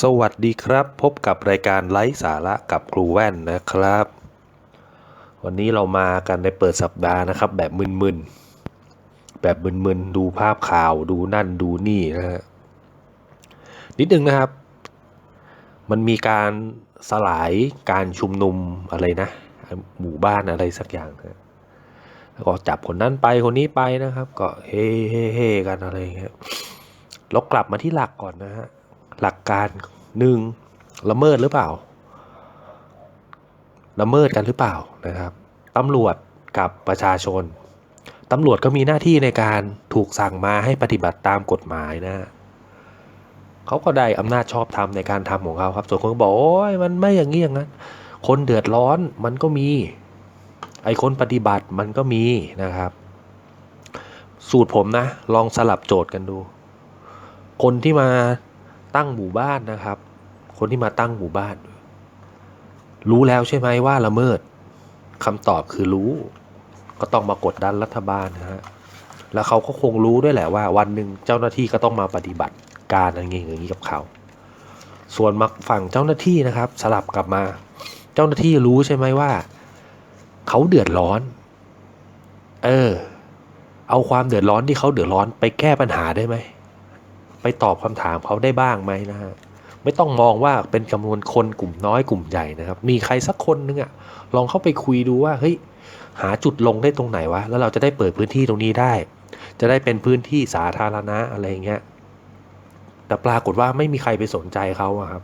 สวัสดีครับ พบกับรายการไลฟ์สาระกับครูแว่นนะครับ วันนี้เรามากันในเปิดสัปดาห์นะครับ แบบมึนๆแบบมึนๆดูภาพข่าวดูนั่นดูนี่นะฮะนิดนึงนะครับ มันมีการสลายการชุมนุมอะไรนะ หมู่บ้านอะไรสักอย่างนะแล้วก็จับคนนั้นไปคนนี้ไปนะครับ ก็เฮ่เฮ่เฮ่กันอะไรเงี้ยเรากลับมาที่หลักก่อนนะฮะ หลักการหนึ่งละเมิดหรือเปล่า ละเมิดกันหรือเปล่านะครับตำรวจกับประชาชนตำรวจก็มีหน้าที่ในการถูกสั่งมาให้ปฏิบัติตามกฎหมายนะเขาก็ได้อำนาจชอบธรรมในการทำของเขาครับส่วนคนบอกโอ้ยมันไม่อย่างนี้อย่างนั้น คนเดือดร้อนมันก็มี ไอคนปฏิบัติมันก็มีนะครับ สูตรผมนะ ลองสลับโจทย์กันดู คนที่มา ตั้งหมู่บ้านนะครับ คนที่มาตั้งหมู่บ้าน รู้แล้วใช่ไหมว่าละเมิดคำตอบคือรู้ ก็ต้องมากดดันรัฐบาลนะฮะแล้วเขาก็คงรู้ด้วยแหละว่า วันหนึ่งเจ้าหน้าที่ก็ต้องมาปฏิบัติการอะไรอย่างนี้กับเขา ส่วนมาฝั่งเจ้าหน้าที่นะครับ สลับกลับมา เจ้าหน้าที่รู้ใช่ไหมว่า เขาเดือดร้อน เออ เอาความเดือดร้อนที่เขาเดือดร้อนไปแก้ปัญหาได้ไหม ไปตอบคำถามเขาได้บ้างไหมนะฮะไม่ต้องมองว่าเป็นจำนวนคนกลุ่มน้อยกลุ่มใหญ่นะครับ มีใครสักคนนึงอะลองเข้าไปคุยดูว่าเฮ้ยหาจุดลงได้ตรงไหนวะแล้วเราจะได้เปิดพื้นที่ตรงนี้ได้ จะได้เป็นพื้นที่สาธารณะอะไรเงี้ยแต่ปรากฏว่าไม่มีใครไปสนใจเขาอะครับ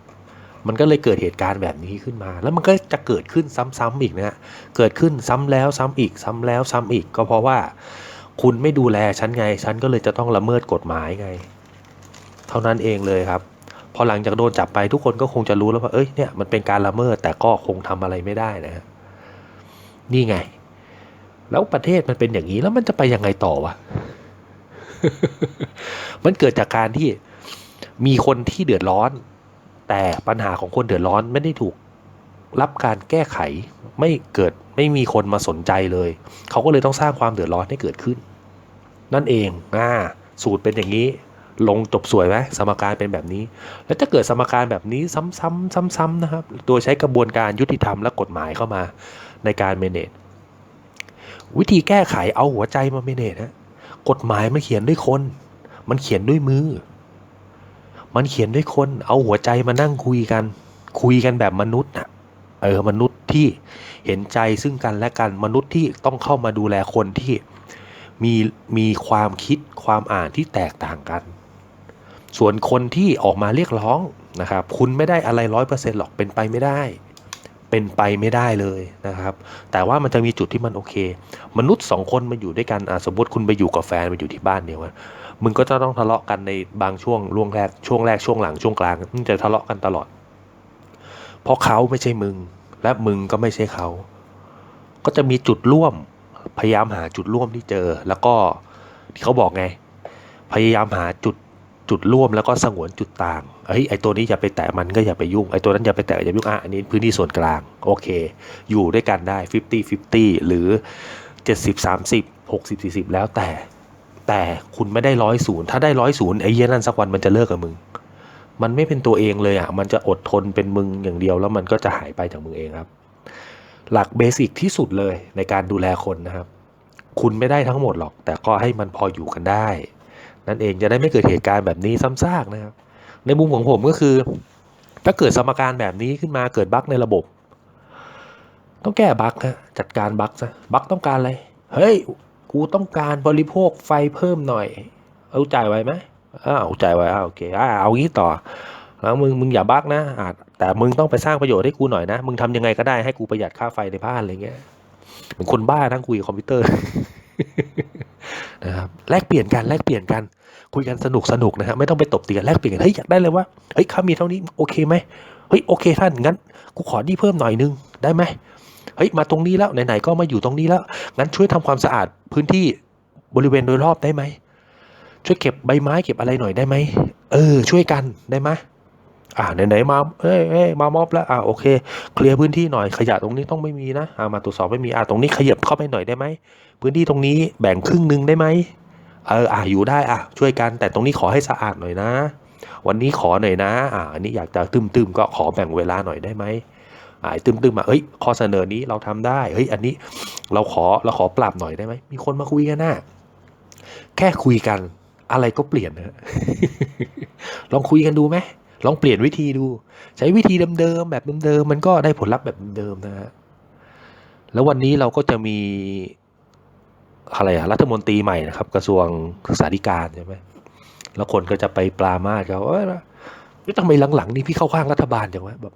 มันก็เลยเกิดเหตุการณ์แบบนี้ขึ้นมา แล้วมันก็จะเกิดขึ้นซ้ำๆอีกนะฮะเกิดขึ้นซ้ำแล้วซ้ำอีก ซ้ำแล้วซ้ำอีก ก็เพราะว่า คุณไม่ดูแลฉันไง ฉันก็เลยจะต้องละเมิดกฎหมายไง เท่านั้นเองเลยครับ พอหลังจากโดนจับไปทุกคนก็คงจะรู้แล้วว่า เอ้ยเนี่ยมันเป็นการละเมิดแต่ก็คงทำอะไรไม่ได้นะฮะนี่ไง แล้วประเทศมันเป็นอย่างนี้แล้วมันจะไปยังไงต่อวะ มันเกิดจากการที่มีคนที่เดือดร้อน แต่ปัญหาของคนเดือดร้อนไม่ได้ถูกรับการแก้ไขไม่เกิดไม่มีคนมาสนใจเลย เขาก็เลยต้องสร้างความเดือดร้อนให้เกิดขึ้น นั่นเองอ่าสูตรเป็นอย่างนี้ ลงจบสวยไหมสมการเป็นแบบนี้ แล้วจะเกิดสมการแบบนี้ซ้ำๆซ้ำๆนะครับ โดยใช้กระบวนการยุติธรรมและกฎหมายเข้ามาในการเมเนจวิธีแก้ไขเอาหัวใจมาเมเนจนะกฎหมายมันเขียนด้วยคน มันเขียนด้วยมือ มันเขียนด้วยคน เอาหัวใจมานั่งคุยกัน คุยกันแบบมนุษย์นะเออมนุษย์ที่เห็นใจซึ่งกันและกันมนุษย์ที่ต้องเข้ามาดูแลคนที่มีมีความคิดความอ่านที่แตกต่างกัน ส่วนคนที่ออกมาเรียกร้องนะครับ คุณไม่ได้อะไรร้อยเปอร์เซ็นต์หรอกเป็นไปไม่ได้ เป็นไปไม่ได้เลยนะครับ แต่ว่ามันจะมีจุดที่มันโอเค มนุษย์สองคนมาอยู่ด้วยกันสมมติคุณไปอยู่กับแฟนไปอยู่ที่บ้านเดียวกันมึงก็จะต้องทะเลาะกันในบางช่วงล่วงแรกช่วงแรกช่วงหลังช่วงกลางมึงจะทะเลาะกันตลอด เพราะเขาไม่ใช่มึง และมึงก็ไม่ใช่เขา ก็จะมีจุดร่วมพยายามหาจุดร่วมที่เจอ แล้วก็ที่เขาบอกไง พยายามหาจุด จุดร่วมแล้วก็สงวนจุดต่างเฮ้ยไอตัวนี้อย่าไปแตะมันก็อย่าไปยุ่งไอตัวนั้นอย่าไปแตะอย่าไปยุ่งอะอันนี้พื้นที่ส่วนกลางโอเค อยู่ด้วยกันได้ 50 50 หรือ 70 30 60 40 แล้วแต่ แต่คุณไม่ได้ร้อยศูนย์ถ้าได้ร้อยศูนย์ไอ้เหี้ยนั่นสักวันมันจะเลิกกับมึง มันไม่เป็นตัวเองเลยอะมันจะอดทนเป็นมึงอย่างเดียวแล้วมันก็จะหายไปจากมึงเองครับ หลักเบสิกที่สุดเลยในการดูแลคนนะครับ คุณไม่ได้ทั้งหมดหรอก แต่ก็ให้มันพออยู่กันได้ นั่นเองจะได้ไม่เกิดเหตุการณ์แบบนี้ซ้ำซากนะครับ ในมุมของผมก็คือ ถ้าเกิดสมการแบบนี้ขึ้นมาเกิดบั๊กในระบบ ต้องแก้บั๊กฮะจัดการบั๊กซะบั๊กต้องการอะไรเฮ้ยกูต้องการบริโภคไฟเพิ่มหน่อย เอาจ่ายไว้ไหมอ้าวจ่ายไว้อ้าวโอเคอ่าเอางี้ต่อแล้วมึงมึงอย่าบั๊กนะอ่าแต่มึงต้องไปสร้างประโยชน์ให้กูหน่อยนะ มึงทำยังไงก็ได้ให้กูประหยัดค่าไฟในบ้านอะไรเงี้ยเหมือนคนบ้านั่งคุยกับคอมพิวเตอร์นะครับแลกเปลี่ยนกันแลกเปลี่ยนกัน คุยกันสนุกสนุกนะฮะไม่ต้องไปตบตีกันแลกเปลี่ยนกันเฮ้ยอยากได้เลยว่าเฮ้ยข้ามีเท่านี้โอเคไหมเฮ้ยโอเคท่านงั้นกูขอนี่เพิ่มหน่อยนึงได้ไหมเฮ้ยมาตรงนี้แล้วไหนๆก็มาอยู่ตรงนี้แล้วงั้นช่วยทำความสะอาดพื้นที่บริเวณโดยรอบได้ไหมช่วยเก็บใบไม้เก็บอะไรหน่อยได้ไหมเออ ช่วยกันได้ไหมอ่าไหนๆมาเอ้ยเอ้ยมามอบแล้วอ่าโอเค เคลียร์พื้นที่หน่อยขยะตรงนี้ต้องไม่มีนะอ่ามาตรวจสอบไม่มีอ่าตรงนี้ขยับเข้าไปหน่อยได้ไหมพื้นที่ตรงนี้แบ่งครึ่งหนึ่งได้ไหม เอออ่าอยู่ได้อะช่วยกัน แต่ตรงนี้ขอให้สะอาดหน่อยนะ วันนี้ขอหน่อยนะ อ่าอันนี้อยากจะตึมๆก็ขอแบ่งเวลาหน่อยได้ไหมอ่าไอ้ตึมๆมาเอ้ยข้อเสนอนี้เราทำได้เฮ้ยอันนี้เราขอเราขอปรับหน่อยได้ไหมมีคนมาคุยกันนะแค่คุยกันอะไรก็เปลี่ยนนะลองคุยกันดูไหมลองเปลี่ยนวิธีดู ใช้วิธีเดิมๆแบบเดิมๆมันก็ได้ผลลัพธ์แบบเดิมนะฮะแล้ววันนี้เราก็จะมี อะไรอะรัฐมนตรีใหม่นะครับ กระทรวงศึกษาธิการใช่ไหมแล้วคนก็จะไปปรามาสเขาเอ้ยนี่ทำไมหลังๆนี่พี่เข้าข้างรัฐบาลจังวะแบบ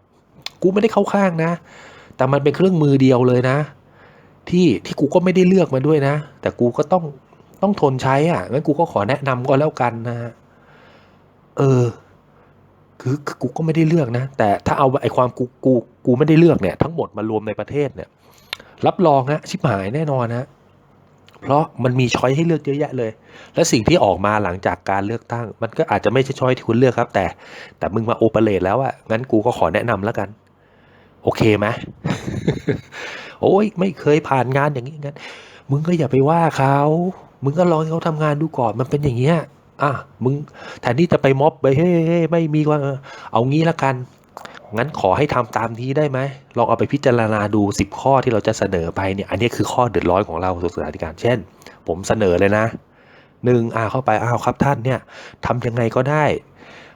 กูไม่ได้เข้าข้างนะ แต่มันเป็นเครื่องมือเดียวเลยนะ ที่ที่กูก็ไม่ได้เลือกมาด้วยนะ แต่กูก็ต้องต้องทนใช้อะงั้นกูก็ขอแนะนำก็แล้วกันนะเออคือกูก็ไม่ได้เลือกนะ แต่ถ้าเอาไอ้ความกูกูกูไม่ได้เลือกเนี่ย ทั้งหมดมารวมในประเทศเนี่ย รับรองฮะชิบหายแน่นอนฮะ เพราะมันมีช้อยให้เลือกเยอะแยะเลย และสิ่งที่ออกมาหลังจากการเลือกตั้ง มันก็อาจจะไม่ใช่ช้อยที่คุณเลือกครับ แต่ แต่มึงมาโอเปเรตแล้วอะงั้นกูก็ขอแนะนำแล้วกัน โอเคไหมโอ้ยไม่เคยผ่านงานอย่างนี้งั้นมึงก็อย่าไปว่าเขามึงก็ลองให้เขาทำงานดูก่อนมันเป็นอย่างเงี้ยอะมึงแทนที่จะไปม็อบไปเฮ้ยไม่มีว่าเออเอางี้ละกัน งั้นขอให้ทำตามนี้ได้ไหมลองเอาไปพิจารณาดูสิบข้อที่เราจะเสนอไปเนี่ยอันนี้คือข้อเดือดร้อนของเราสุขศึกษาธิการเช่น ผมเสนอเลยนะหนึ่งอ่าเข้าไปอ้าวครับท่านเนี่ยทำยังไงก็ได้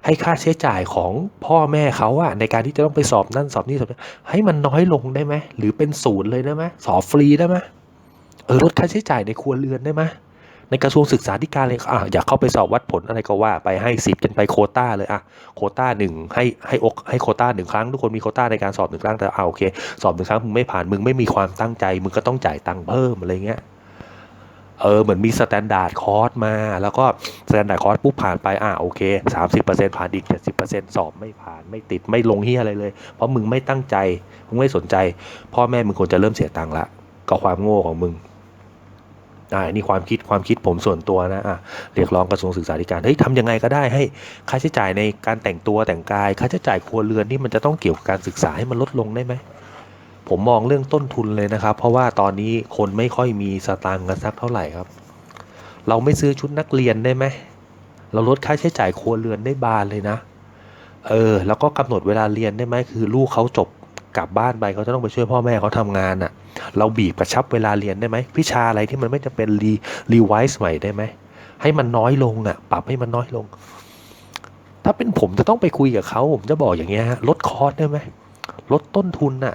ให้ค่าใช้จ่ายของพ่อแม่เขาอะในการที่จะต้องไปสอบนั่นสอบนี่สอบนี่ให้มันน้อยลงได้ไหมหรือเป็นศูนย์เลยได้ไหมสอบฟรีได้ไหมเออลดค่าใช้จ่ายในครัวเรือนได้ไหม ในกระทรวงศึกษาธิการเลยอะอยากเข้าไปสอบวัดผลอะไรก็ว่าไปให้สิบจนไปโคต้าเลยอะโคต้าหนึ่งให้ให้อกให้โคต้าหนึ่งครั้งทุกคนมีโคต้าในการสอบหนึ่งครั้งแต่เอาโอเค สอบหนึ่งครั้งมึงไม่ผ่านมึงไม่มีความตั้งใจ มึงก็ต้องจ่ายตังค์เพิ่มอะไรเงี้ยเออเหมือนมีสแตนดาร์ดคอร์สมา แล้วก็สแตนดาร์ดคอร์สปุ๊บผ่านไปอะโอเคสามสิบเปอร์เซ็นต์ผ่านอีกเจ็ดสิบเปอร์เซ็นต์สอบไม่ผ่านไม่ติดไม่ลงเฮียอะไรเลย เพราะมึงไม่ตั้งใจ มึงไม่สนใจ พ่อแม่มึงควรจะเริ่มเสียตังค์ละก็ความโง่ของมึง อ่านี่ความคิดความคิดผมส่วนตัวนะอะเรียกร้องกระทรวงศึกษาธิการเฮ้ยทำยังไงก็ได้ให้ค่าใช้จ่ายในการแต่งตัวแต่งกาย ค่าใช้จ่ายครัวเรือนนี่มันจะต้องเกี่ยวกับการศึกษาให้มันลดลงได้ไหมผมมองเรื่องต้นทุนเลยนะครับ เพราะว่าตอนนี้คนไม่ค่อยมีสตางค์กันสักเท่าไหร่ครับ เราไม่ซื้อชุดนักเรียนได้ไหมเราลดค่าใช้จ่ายครัวเรือนได้บานเลยนะ เออ แล้วก็กำหนดเวลาเรียนได้ไหมคือลูกเขาจบ กลับบ้านไปเขาจะต้องไปช่วยพ่อแม่เขาทำงานอะ เราบีบกระชับเวลาเรียนได้ไหมวิชาอะไรที่มันไม่จะเป็นรีรีไวซ์ใหม่ได้ไหมให้มันน้อยลงอะ ปรับให้มันน้อยลง ถ้าเป็นผมจะต้องไปคุยกับเขาผมจะบอกอย่างเงี้ยฮะลดคอร์สได้ไหมลดต้นทุนน่ะ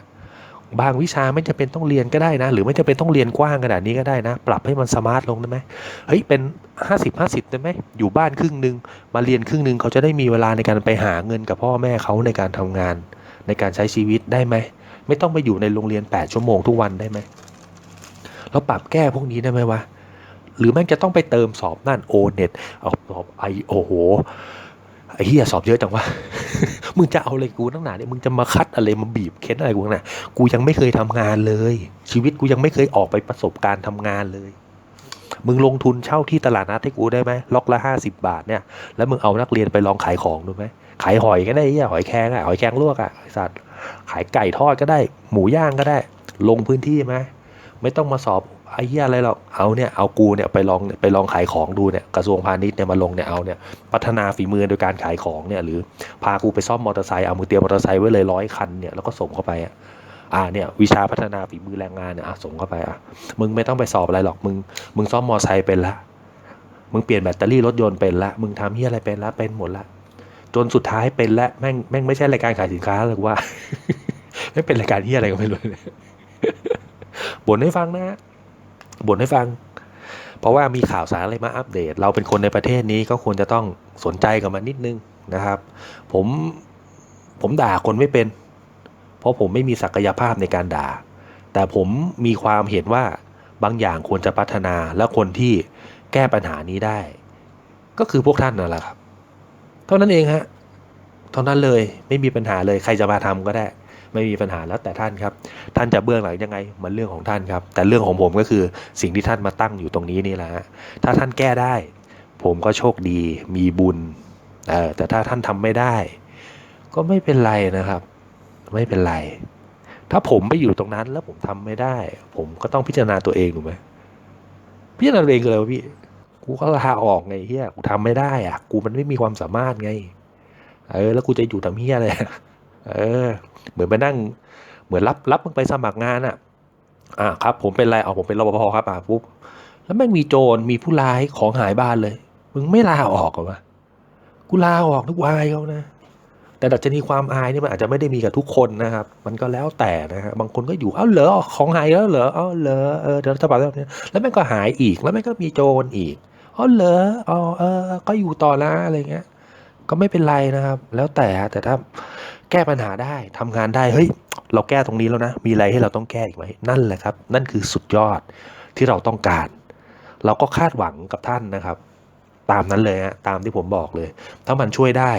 บางวิชาไม่จะเป็นต้องเรียนก็ได้นะ หรือไม่จะเป็นต้องเรียนกว้างขนาดนี้ก็ได้นะ ปรับให้มันสมาร์ทลงได้ไหมเฮ้ยเป็นห้าสิบห้าสิบได้ไหมอยู่บ้านครึ่งหนึ่งมาเรียนครึ่งหนึ่งเขาจะได้มีเวลาในการไปหาเงินกับพ่อแม่เขาในการทำงาน ในการใช้ชีวิตได้ไหม ไม่ต้องไปอยู่ในโรงเรียน 8 ชั่วโมงทุกวันได้ไหมเราปรับแก้พวกนี้ได้ไหมวะ หรือแม่งจะต้องไปเติมสอบนั่นโอเน็ตเอาสอบไอโอโหไอ้เหี้ยสอบเยอะจังวะ มึงจะเอาอะไรกูตั้งหนาเนี่ย มึงจะมาคัดอะไรมาบีบเค้นอะไรกูตั้งหนากูยังไม่เคยทำงานเลย ชีวิตกูยังไม่เคยออกไปประสบการณ์ทำงานเลย มึงลงทุนเช่าที่ตลาดนัดให้กูได้ไหมล็อกละห้าสิบาทเนี่ย แล้วมึงเอานักเรียนไปลองขายของดูไหม ขายหอยก็ได้ไอ้เหี้ยหอยแครงอะหอยแครงลวกอะไอสัตว์ขายไก่ทอดก็ได้ หมูย่างก็ได้ ลงพื้นที่ไหมไม่ต้องมาสอบไอ้เหี้ยอะไรหรอก เอาเนี่ย เอากูเนี่ยไปลองไปลองขายของดูเนี่ย กระทรวงพาณิชย์เนี่ยมาลงเนี่ย เอาเนี่ย พัฒนาฝีมือโดยการขายของเนี่ย หรือพากูไปซ่อมมอเตอร์ไซค์ เอามือเตรียมมอเตอร์ไซค์ไว้เลยร้อยคันเนี่ย แล้วก็ส่งเข้าไปอะ อ่าเนี่ย วิชาพัฒนาฝีมือแรงงานเนี่ย อะส่งเข้าไปอะ มึงไม่ต้องไปสอบอะไรหรอก มึง มึงซ่อมมอเตอร์ไซค์เป็นละ มึงเปลี่ยนแบตเตอรี่รถยนต์เป็นละ มึงทำเหี้ยอะไรเป็นละ เป็นหมดละ จนสุดท้ายเป็นและแม่งแม่งไม่ใช่รายการขายสินค้าเลยว่า ไม่เป็นรายการที่อะไรก็ไม่รู้เลยบ่นให้ฟังนะฮะบ่นให้ฟัง เพราะว่ามีข่าวสารอะไรมาอัปเดต เราเป็นคนในประเทศนี้ก็ควรจะต้องสนใจกับมันนิดนึงนะครับ ผมผมด่าคนไม่เป็น เพราะผมไม่มีศักยภาพในการด่า แต่ผมมีความเห็นว่าบางอย่างควรจะพัฒนาและคนที่แก้ปัญหานี้ได้ ก็คือพวกท่านนั่นแหละครับ เท่านั้นเองฮะเท่านั้นเลยไม่มีปัญหาเลยใครจะมาทำก็ได้ ไม่มีปัญหาแล้วแต่ท่านครับ ท่านจะเบื้องหลังยังไงมันเรื่องของท่านครับ แต่เรื่องของผมก็คือสิ่งที่ท่านมาตั้งอยู่ตรงนี้นี่แหละฮะถ้าท่านแก้ได้ ผมก็โชคดีมีบุญเออแต่ถ้าท่านทำไม่ได้ ก็ไม่เป็นไรนะครับ ไม่เป็นไร ถ้าผมไปอยู่ตรงนั้นแล้วผมทำไม่ได้ ผมก็ต้องพิจารณาตัวเองถูกไหมพิจารณาตัวเองคืออะไรวะพี่ กูก็ลาออกไงเฮียกูทำไม่ได้อะ กูมันไม่มีความสามารถไง เออ แล้วกูจะอยู่ทำเฮียเลยเออ เหมือนไปนั่ง เหมือนรับรับมึงไปสมัครงานอะ อ่าครับ ผมเป็นอะไรเอาผมเป็นรปภครับอ่าปุ๊บแล้วแม่งมีโจรมีผู้ร้ายของหายบ้านเลย มึงไม่ลาออกเหรอวะกูลาออกทุกวายเขานะ แต่ดัชนีความอายนี่มันอาจจะไม่ได้มีกับทุกคนนะครับ มันก็แล้วแต่นะฮะบางคนก็อยู่เอ้าเหรอของหายแล้วเหรอเอ้าเหรอเออเดี๋ยวรัฐบาลแบบนี้แล้วม่งก็หายอีกแล้วม่งก็มีโจรอีก อ้าเหรออ๋อเออ ก็อยู่ต่อนะอะไรเงี้ย ก็ไม่เป็นไรนะครับ แล้วแต่แต่ถ้าแก้ปัญหาได้ทำงานได้เฮ้ยเราแก้ตรงนี้แล้วนะ มีอะไรให้เราต้องแก้อีกไหมนั่นแหละครับ นั่นคือสุดยอดที่เราต้องการ เราก็คาดหวังกับท่านนะครับ ตามนั้นเลยฮะตามที่ผมบอกเลย ถ้ามันช่วยได้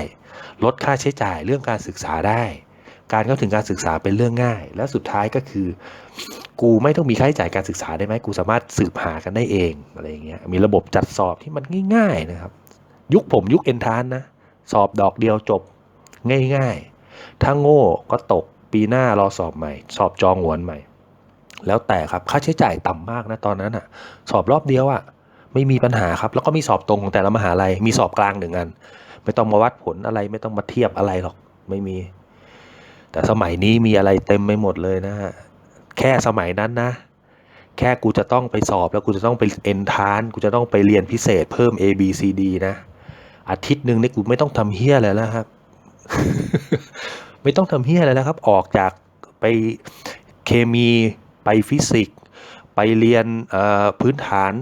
ลดค่าใช้จ่ายเรื่องการศึกษาได้ การเข้าถึงการศึกษาเป็นเรื่องง่าย และสุดท้ายก็คือ กูไม่ต้องมีค่าใช้จ่ายการศึกษาได้ไหมกูสามารถสืบหากันได้เองอะไรอย่างเงี้ยมีระบบจัดสอบที่มันง่าย ๆนะครับ ยุคผมยุคเอนทานนะสอบดอกเดียวจบง่าย ๆ ถ้าโง่ก็ตกปีหน้ารอสอบใหม่ สอบจองหวนใหม่ แล้วแต่ครับค่าใช้จ่ายต่ำมากนะตอนนั้นอะ่ะ สอบรอบเดียวอะ่ะไม่มีปัญหาครับ แล้วก็มีสอบตรงของแต่ละมหาลัยมีสอบกลางหนึ่งอัน ไม่ต้องมาวัดผลอะไรไม่ต้องมาเทียบอะไรหรอกไม่มี แต่สมัยนี้มีอะไรเต็มไปหมดเลยนะฮะ แค่สมัยนั้นนะ แค่กูจะต้องไปสอบแล้วกูจะต้องไปเอนทานกูจะต้องไปเรียนพิเศษเพิ่ม A B C D นะ อาทิตย์หนึ่งนี่กูไม่ต้องทำเฮี้ยอะไรแล้วครับ ไม่ต้องทำเฮี้ยอะไรแล้วครับ ออกจากไปเคมีไปฟิสิกส์ไปเรียนพื้นฐาน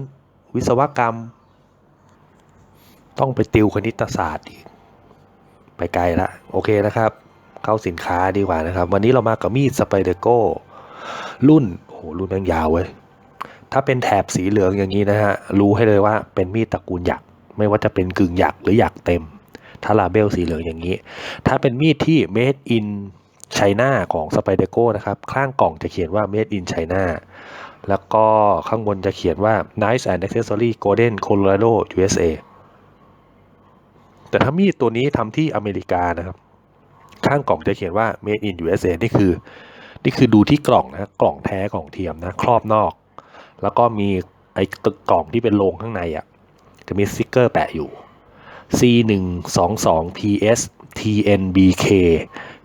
วิศวกรรม ต้องไปติวคณิตศาสตร์อีก ไปไกลละ โอเคนะครับ เข้าสินค้าดีกว่านะครับ วันนี้เรามากับมีดสไปเดโก้รุ่นโอ้โหรุ่นแม่งยาวเว้ยถ้าเป็นแถบสีเหลืองอย่างนี้นะฮะรู้ให้เลยว่าเป็นมีดตระกูลหยัก ไม่ว่าจะเป็นกึ่งหยักหรือหยักเต็ม ถ้าลาเบลสีเหลืองอย่างนี้ ถ้าเป็นมีดที่ made in China ของสไปเดโก้นะครับข้างกล่องจะเขียนว่า made in China แล้วก็ข้างบนจะเขียนว่า nice and accessory golden colorado USA แต่ถ้ามีดตัวนี้ทำที่อเมริกานะครับ ข้างกล่องจะเขียนว่า made in USA นี่คือ นี่คือดูที่กล่องนะกล่องแท้กล่องเทียมนะครอบนอก แล้วก็มีไอ้ตึกกล่องที่เป็นโลงข้างในอะ่ะจะมีสติกเกอร์แปะอยู่ C 1 2 2 PS TNBK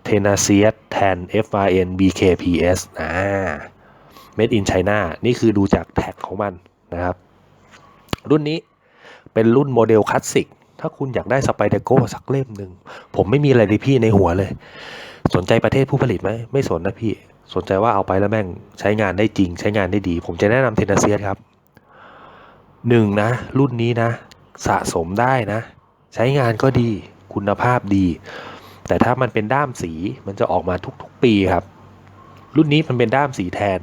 t e n a c i u s Tan FRN BK PS อ่า Made in China นี่คือดูจากแท็กของมันนะครับ รุ่นนี้เป็นรุ่นโมเดลคลาสสิก ถ้าคุณอยากได้สไปเดโก้สักเล่มหนึ่งผมไม่มีอะไรเลยพี่ในหัวเลย สนใจประเทศผู้ผลิตไหมไม่สนนะพี่ สนใจว่าเอาไปแล้วแม่งใช้งานได้จริง ใช้งานได้ดี ผมจะแนะนำเทนเซียครับหนึ่งนะ รุ่นนี้นะ สะสมได้นะ ใช้งานก็ดีคุณภาพดี แต่ถ้ามันเป็นด้ามสีมันจะออกมาทุกๆปีครับ รุ่นนี้มันเป็นด้ามสีแทน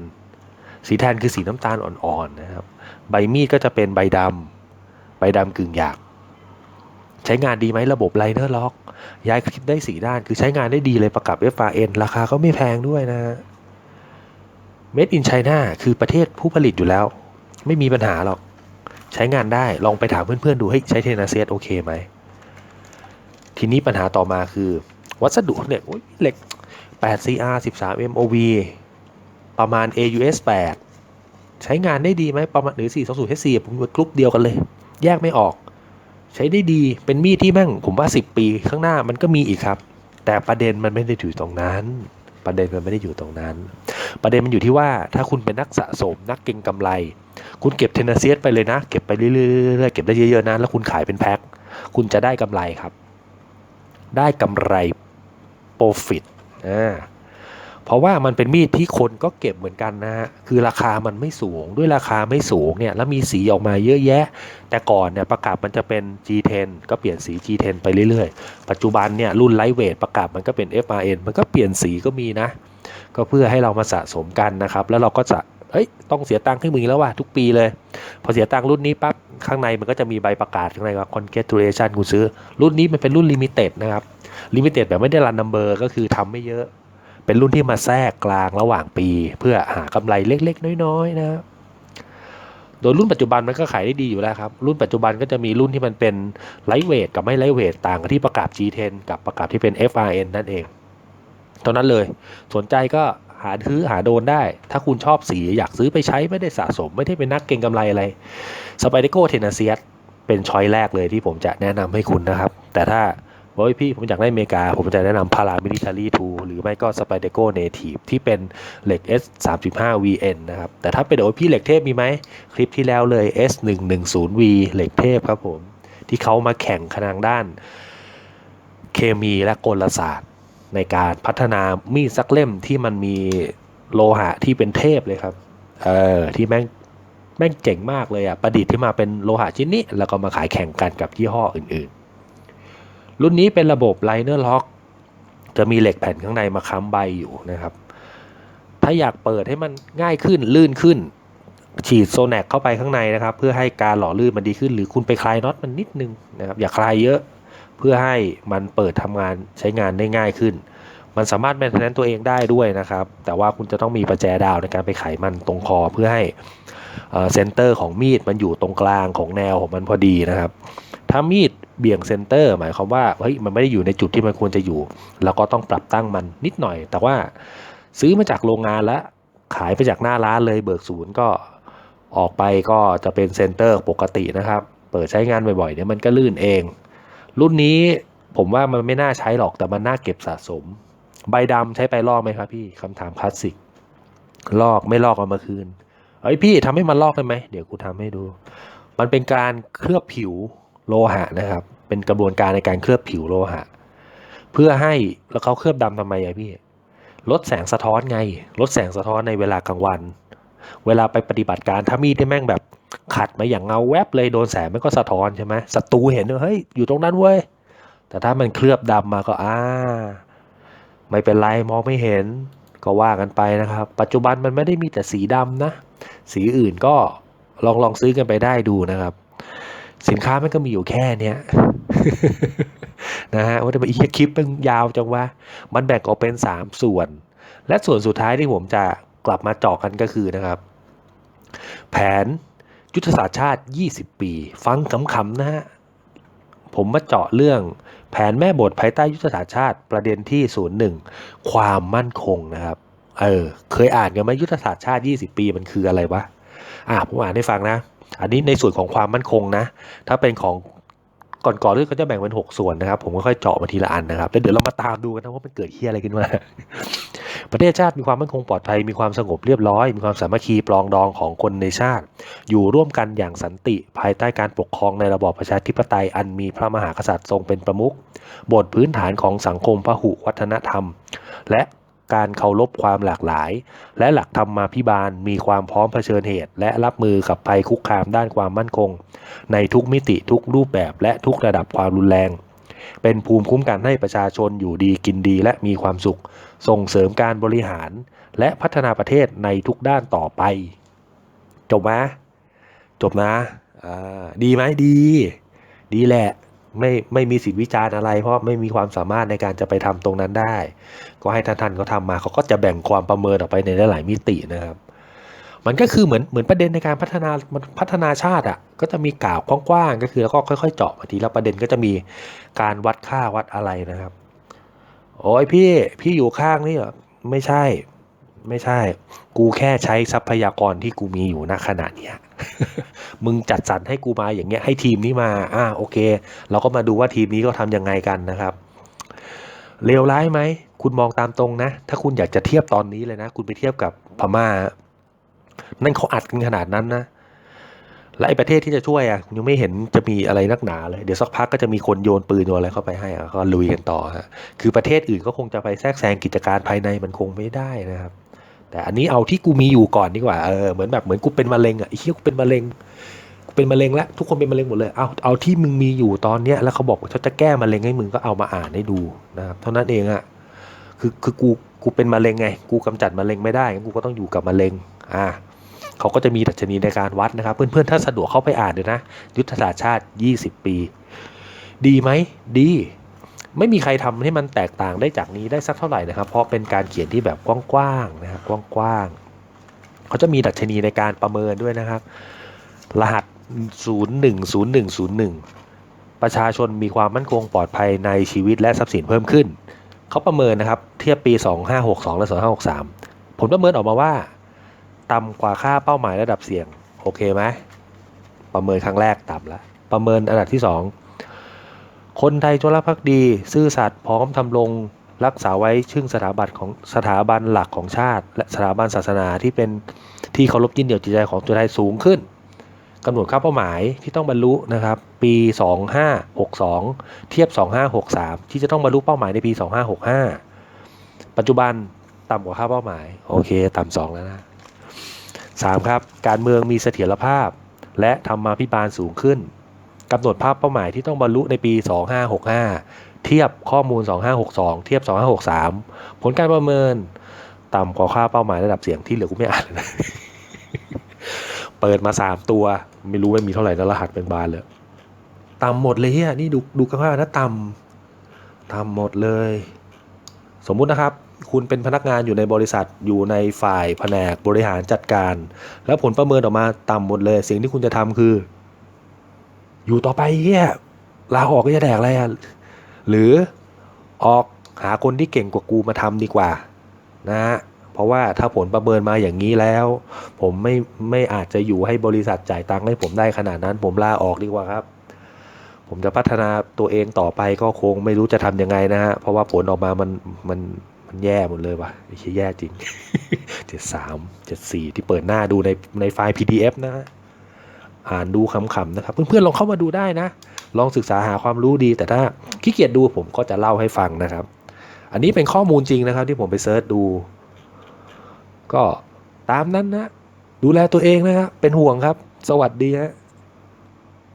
สีแทนคือสีน้ำตาลอ่อนๆนะครับ ใบมีดก็จะเป็นใบดำใบดำกึ่งหยาก ใช้งานดีไหมระบบไลเนอร์ล็อกย้ายคลิปได้สีด้าน คือใช้งานได้ดีเลยประกับ FRN ราคาก็ไม่แพงด้วยนะ Made in China คือประเทศผู้ผลิตอยู่แล้ว ไม่มีปัญหาหรอก ใช้งานได้ลองไปถามเพื่อนๆ ดูให้ใช้เทนาเซตโอเคไหม ทีนี้ปัญหาต่อมาคือ วัสดุเนี่ยเหล็ก 8CR 13 MOV ประมาณ AUS 8 ใช้งานได้ดีไหมประมาณหรือ 420 HC ผมว่ากรุ๊ปเดียวกันเลย แยกไม่ออก ใช้ได้ดีเป็นมีดที่แม่งผมว่า 10 ปีข้างหน้ามันก็มีอีกครับ แต่ประเด็นมันไม่ได้อยู่ตรงนั้น ประเด็นมันไม่ได้อยู่ตรงนั้น ประเด็นมันอยู่ที่ว่าถ้าคุณเป็นนักสะสมนักเก็งกำไร คุณเก็บเทนเซียสไปเลยนะ เก็บไปเรื่อยๆเก็บได้เยอะๆนะแล้วคุณขายเป็นแพ็คคุณจะได้กำไรครับ ได้กำไรโปรฟิตอ่า เพราะว่ามันเป็นมีดที่คนก็เก็บเหมือนกันนะฮะคือราคามันไม่สูงด้วยราคาไม่สูงเนี่ยแล้วมีสีออกมาเยอะแยะ แต่ก่อนเนี่ยประกาศมันจะเป็น G10 ก็เปลี่ยนสี G10 ไปเรื่อยๆ ปัจจุบันเนี่ยรุ่นไลท์เวทประกาศมันก็เป็น FRN มันก็เปลี่ยนสีก็มีนะ ก็เพื่อให้เรามาสะสมกันนะครับ แล้วเราก็จะเอ้ยต้องเสียตังค์ให้มึงแล้วว่ะทุกปีเลย พอเสียตังค์รุ่นนี้ปั๊บข้างในมันก็จะมีใบประกาศข้างในว่า congratulation คุณซื้อ รุ่นนี้มันเป็นรุ่นลิมิเต็ดนะครับลิมิเต็ดแบบไม่ได้รันนัมเบอร์ก็คือทำไม่เยอะ เป็นรุ่นที่มาแทรกกลางระหว่างปี เพื่อหากำไรเล็กๆ น้อยๆนะครับโดยรุ่นปัจจุบันมันก็ขายได้ดีอยู่แล้วครับ รุ่นปัจจุบันก็จะมีรุ่นที่มันเป็นไลท์เวทกับไม่ไลท์เวทต่างกันที่ประกาศ G10 กับประกาศที่เป็น FRN นั่นเองเท่านั้นเลย สนใจก็หาซื้อหาโดนได้ ถ้าคุณชอบสีอยากซื้อไปใช้ไม่ได้สะสม ไม่ได้เป็นนักเก็งกำไรอะไรสไปเดโกเทนเซียสเป็นช้อยแรกเลยที่ผมจะแนะนำให้คุณนะครับ แต่ถ้า โอ้ยพี่ผมอยากได้เมกา ผมจะแนะนำ Paramilitary 2หรือไม่ก็ Spyderco Native ที่เป็นเหล็ก S 3 5 VN นะครับ แต่ถ้าเป็นโอ้ยพี่เหล็กเทพมีไหม คลิปที่แล้วเลย S 1 1 0 V เหล็กเทพครับผม ที่เขามาแข่งขนางด้าน เคมีและกลศาสตร์ ในการพัฒนามีดสักเล่มที่มันมีโลหะที่เป็นเทพเลยครับ เออที่แม่งแม่งเจ๋งมากเลยอะประดิษฐ์ที่มาเป็นโลหะชิ้นนี้ แล้วก็มาขายแข่งกันกับยี่ห้ออื่นๆ รุ่นนี้เป็นระบบไลเนอร์ล็อกจะมีเหล็กแผ่นข้างในมาค้ำใบอยู่นะครับ ถ้าอยากเปิดให้มันง่ายขึ้นลื่นขึ้น ฉีดโซแนกเข้าไปข้างในนะครับ เพื่อให้การหล่อลื่นมันดีขึ้น หรือคุณไปคลายน็อตมันนิดนึงนะครับอย่าคลายเยอะเพื่อให้มันเปิดทำงานใช้งานได้ง่ายขึ้น มันสามารถแมนเทนแนนตัวเองได้ด้วยนะครับ แต่ว่าคุณจะต้องมีประแจดาวในการไปไขมันตรงคอเพื่อให้เซนเตอร์ของมีดมันอยู่ตรงกลางของแนวของมันพอดีนะครับ ถ้ามีด เบี่ยงเซนเตอร์หมายความว่าเฮ้ยมันไม่ได้อยู่ในจุดที่มันควรจะอยู่เราก็ต้องปรับตั้งมันนิดหน่อย แต่ว่าซื้อมาจากโรงงานแล้วขายไปจากหน้าร้านเลยเบิกศูนย์ก็ออกไปก็จะเป็นเซนเตอร์ปกตินะครับ เปิดใช้งานบ่อยๆเดี๋ยมันก็ลื่นเอง รุ่นนี้ผมว่ามันไม่น่าใช้หรอกแต่มันน่าเก็บสะสม ใบดำใช้ไปลอกไหมครับพี่คำถามคลาสสิกลอกไม่ลอกเอามาคืนเฮ้ยพี่ทำให้มันลอกได้ไหมเดี๋ยวกูทำให้ดู มันเป็นการเคลือบผิว โลหะนะครับ เป็นกระบวนการในการเคลือบผิวโลหะ เพื่อให้แล้วเขาเคลือบดำทำไมอะพี่ ลดแสงสะท้อนไง ลดแสงสะท้อนในเวลากลางวัน เวลาไปปฏิบัติการถ้ามีดที่แม่งแบบขัดมาอย่างเงาแวบเลยโดนแสงมันก็สะท้อนใช่ไหมศัตรูเห็นเฮ้ยอยู่ตรงนั้นเว้ยแต่ถ้ามันเคลือบดำมาก็อ่าไม่เป็นไรมองไม่เห็นก็ว่ากันไปนะครับ ปัจจุบันมันไม่ได้มีแต่สีดำนะ สีอื่นก็ลองลองซื้อกันไปได้ดูนะครับ สินค้ามันก็มีอยู่แค่เนี้ยนะฮะว่าแต่อีกคลิปมันยาวจังวะมันแบ่งออกเป็น 3 ส่วน และส่วนสุดท้ายที่ผมจะกลับมาเจาะกันก็คือนะครับ แผนยุทธศาสตร์ชาติ 20 ปี ฟังขำๆนะฮะผมมาเจาะเรื่องแผนแม่บทภายใต้ยุทธศาสตร์ชาติประเด็นที่ศูนย์หนึ่งความมั่นคงนะครับเออเคยอ่านกันไหมยุทธศาสตร์ชาติ 20 ปีมันคืออะไรวะอ่าผมอ่านให้ฟังนะ อันนี้ในส่วนของความมั่นคงนะ ถ้าเป็นของก่อนๆเรื่องเขาจะแบ่งเป็น 6 ส่วนนะครับ ผมค่อยๆเจาะมาทีละอันนะครับ แล้วเดี๋ยวเรามาตามดูกันนะว่ามันเกิดเฮียอะไรขึ้นมา ประเทศชาติมีความมั่นคงปลอดภัย มีความสงบเรียบร้อย มีความสามัคคีปลองดองของคนในชาติ อยู่ร่วมกันอย่างสันติ ภายใต้การปกครองในระบอบประชาธิปไตย อันมีพระมหากษัตริย์ทรงเป็นประมุข บทพื้นฐานของสังคมพหุวัฒนธรรม และ การเคารพความหลากหลาย และหลักธรรมาภิบาลมีความพร้อมเผชิญเหตุ และรับมือกับภัยคุกคามด้านความมั่นคง ในทุกมิติทุกรูปแบบและทุกระดับความรุนแรง เป็นภูมิคุ้มกันให้ประชาชนอยู่ดีกินดีและมีความสุข ส่งเสริมการบริหาร และพัฒนาประเทศในทุกด้านต่อไป จบไหมจบนะดีไหมดี ดีแหละ ไม่ไม่มีสิทธิวิจารณ์อะไร เพราะไม่มีความสามารถในการจะไปทำตรงนั้นได้ ก็ให้ท่านๆเขาทำมาเขาก็จะแบ่งความประเมินออกไปในหลายมิตินะครับ มันก็คือเหมือนเหมือนประเด็นในการพัฒนาพัฒนาชาติอะก็จะมีกล่าวกว้างๆก็คือแล้วก็ค่อย ๆ เจาะมาทีละประเด็นก็จะมีการวัดค่าวัดอะไรนะครับ โอ้ยพี่พี่อยู่ข้างนี่เหรอไม่ใช่ ไม่ใช่ กูแค่ใช้ทรัพยากรที่กูมีอยู่ณขณะเนี้ยมึงจัดสรรให้กูมาอย่างเงี้ยให้ทีมนี้มา อ่าโอเค เราก็มาดูว่าทีมนี้เขาทำยังไงกันนะครับเลวร้ายไหม คุณมองตามตรงนะ ถ้าคุณอยากจะเทียบตอนนี้เลยนะ คุณไปเทียบกับพม่า นั่นเขาอัดกันขนาดนั้นนะและไอ้ประเทศที่จะช่วยอะยังไม่เห็นจะมีอะไรนักหนาเลย เดี๋ยวสักพักก็จะมีคนโยนปืนโยนอะไรเข้าไปให้อะก็ลุยกันต่อฮะคือประเทศอื่นก็คงจะไปแทรกแซงกิจการภายในมันคงไม่ได้นะครับ แต่อันนี้เอาที่กูมีอยู่ก่อนดีกว่าเออเหมือนแบบเหมือนกูเป็นมะเร็งอะไอ้เหี้ยกูเป็นมะเร็งกูเป็นมะเร็งแล้วทุกคนเป็นมะเร็งหมดเลยเอาเอาที่มึงมีอยู่ตอนเนี้ยแล้วเขาบอกว่าเขาจะแก้มะเร็งให้มึงก็เอามาอ่านให้ดูนะครับเท่านั้นเองอะคือคือกูกูเป็นมะเร็งไง กูกำจัดมะเร็งไม่ได้งั้นกูก็ต้องอยู่กับมะเร็งอ่าเขาก็จะมีดัชนีในการวัดนะครับ เพื่อนๆถ้าสะดวกเข้าไปอ่านเลยนะ ยุทธศาสตร์ชาติ 20 ปี ดีไหมดี ไม่มีใครทำให้มันแตกต่างได้จากนี้ได้สักเท่าไหร่นะครับ เพราะเป็นการเขียนที่แบบกว้างๆนะครับกว้างๆเขาจะมีดัชนีในการประเมินด้วยนะครับ รหัส 010101 ประชาชนมีความมั่นคงปลอดภัยในชีวิตและทรัพย์สินเพิ่มขึ้น เขาประเมินนะครับ เทียบปี 2562 และ 2563 ผลประเมินออกมาว่าต่ำกว่าค่าเป้าหมายระดับเสี่ยง โอเคไหมประเมินครั้งแรกต่ำแล้วประเมินอันดับที่ 2 คนไทยจงรักภักดี ซื่อสัตย์พร้อมทำรงรักษาไว้ซึ่งสถาบันของสถาบันหลักของชาติ และสถาบันศาสนาที่เป็นที่เคารพยินเดียวจิตใจของตัวไทยสูงขึ้นกำหนดค่าเป้าหมายที่ต้องบรรลุนะครับ ปี 2562 เทียบ 2563 ที่จะต้องบรรลุเป้าหมายในปี 2565 ปัจจุบันต่ำกว่าค่าเป้าหมาย โอเค ต่ำสองแล้วนะ 3. ครับ การเมืองมีเสถียรภาพ และธรรมาภิบาลสูงขึ้น กำหนดภาพเป้าหมายที่ต้องบรรลุในปี 2565 เทียบข้อมูล 2562 เทียบ 2563 ผลการประเมิน ต่ำกว่าค่าเป้าหมายระดับเสียงที่เหลือกูไม่อ่านเลยนะเปิดมา 3 ตัว ไม่รู้ว่มีเท่าไหร่แล้วรหัสเป็นบานเลย ต่ำหมดเลยเฮียนี่ดูดูกันว่านะต่ำต่ำหมดเลย สมมุตินะครับคุณเป็นพนักงานอยู่ในบริษัทอยู่ในฝ่ายแผนกบริหารจัดการ แล้วผลประเมินออกมาต่ำหมดเลย สิ่งที่คุณจะทำคือ อยู่ต่อไปเฮียลาออกก็จะแดกอะไรอะหรือออกหาคนที่เก่งกว่ากูมาทำดีกว่า นะฮะเพราะว่าถ้าผลประเมินมาอย่างนี้แล้ว ผมไม่ไม่อาจจะอยู่ให้บริษัทจ่ายตังค์ให้ผมได้ขนาดนั้น ผมลาออกดีกว่าครับ ผมจะพัฒนาตัวเองต่อไปก็คงไม่รู้จะทำยังไงนะฮะเพราะว่าผลออกมามันมันมันแย่หมดเลยว่ะไม่ใช่แย่จริงเจ็ดสามเจ็ดสี่ที่เปิดหน้าดูในในไฟล์ PDF นะฮะ อ่านดูขำๆนะครับ เพื่อนๆลองเข้ามาดูได้นะ ลองศึกษาหาความรู้ดี แต่ถ้าขี้เกียจดูผมก็จะเล่าให้ฟังนะครับ อันนี้เป็นข้อมูลจริงนะครับ ที่ผมไปเซิร์ชดู ก็ตามนั้นนะ ดูแลตัวเองนะครับเป็นห่วงครับ สวัสดีฮะ